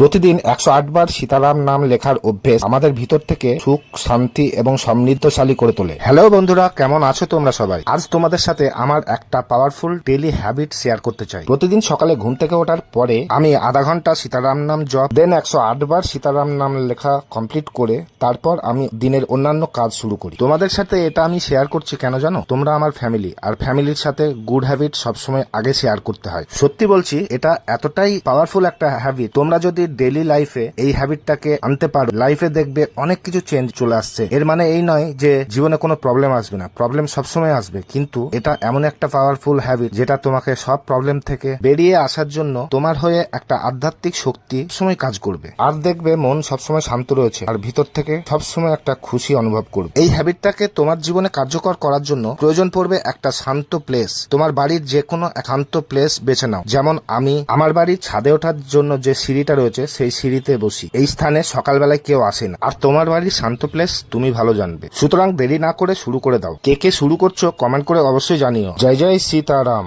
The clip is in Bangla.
প্রতিদিন একশো আট বার সীতারাম নাম লেখার অভ্যেস আমাদের ভিতর থেকে সুখ শান্তি এবং সমৃদ্ধশালী করে তোলে। হ্যালো বন্ধুরা কেমন আছো তোমরা সবাই? আজ তোমাদের সাথে আমার একটা পাওয়ারফুল ডেইলি হ্যাবিট শেয়ার করতে চাই। প্রতিদিন সকালে ঘুম থেকে ওঠার পরে আমি আধা ঘণ্টা সীতারাম নাম জপ দেন একশো বার সীতারাম নাম লেখা কমপ্লিট করে তারপর আমি দিনের অন্যান্য কাজ শুরু করি। তোমাদের সাথে এটা আমি শেয়ার করছি কেন জানো? তোমরা আমার ফ্যামিলি আর ফ্যামিলির সাথে গুড হ্যাবিট সবসময় আগে শেয়ার করতে হয়। সত্যি বলছি এটা এতটাই পাওয়ারফুল একটা হ্যাবিট তোমরা যদি ডেইলি লাইফে এই হ্যাবিটটাকে আনতে পারো। লাইফে দেখবে অনেক কিছু চেঞ্জ চলে আসছে। এর মানে এই নয় যে জীবনে কোনো প্রবলেম আসবে না। প্রবলেম সবসময় আসবে। কিন্তু এটা এমন একটা পাওয়ারফুল হ্যাবিট যেটা তোমাকে সব প্রবলেম থেকে বেরিয়ে আসার জন্য তোমার হয়ে একটা আধ্যাত্মিক শক্তি সময় কাজ করবে। আর দেখবে মন সবসময় শান্ত রয়েছে। আর ভিতর থেকে সবসময় একটা খুশি অনুভব করবে। এই হ্যাবিটটাকে তোমার জীবনে কার্যকর করার জন্য প্রয়োজন পড়বে একটা শান্ত প্লেস তোমার বাড়ির যে কোনো শান্ত প্লেস বেছে নাও। যেমন আমি আমার বাড়ির ছাদে ওঠার জন্য যে সিঁড়িটা রয়েছে সেই সিঁড়িতে বসি। এই স্থানে সকালবেলায় কেউ আসে না। আর তোমার বাড়ির শান্ত প্লেস তুমি ভালো জানবে। সুতরাং দেরি না করে শুরু করে দাও। কে কে শুরু করছ কমেন্ট করে অবশ্যই জানিও। জয় জয় সীতারাম।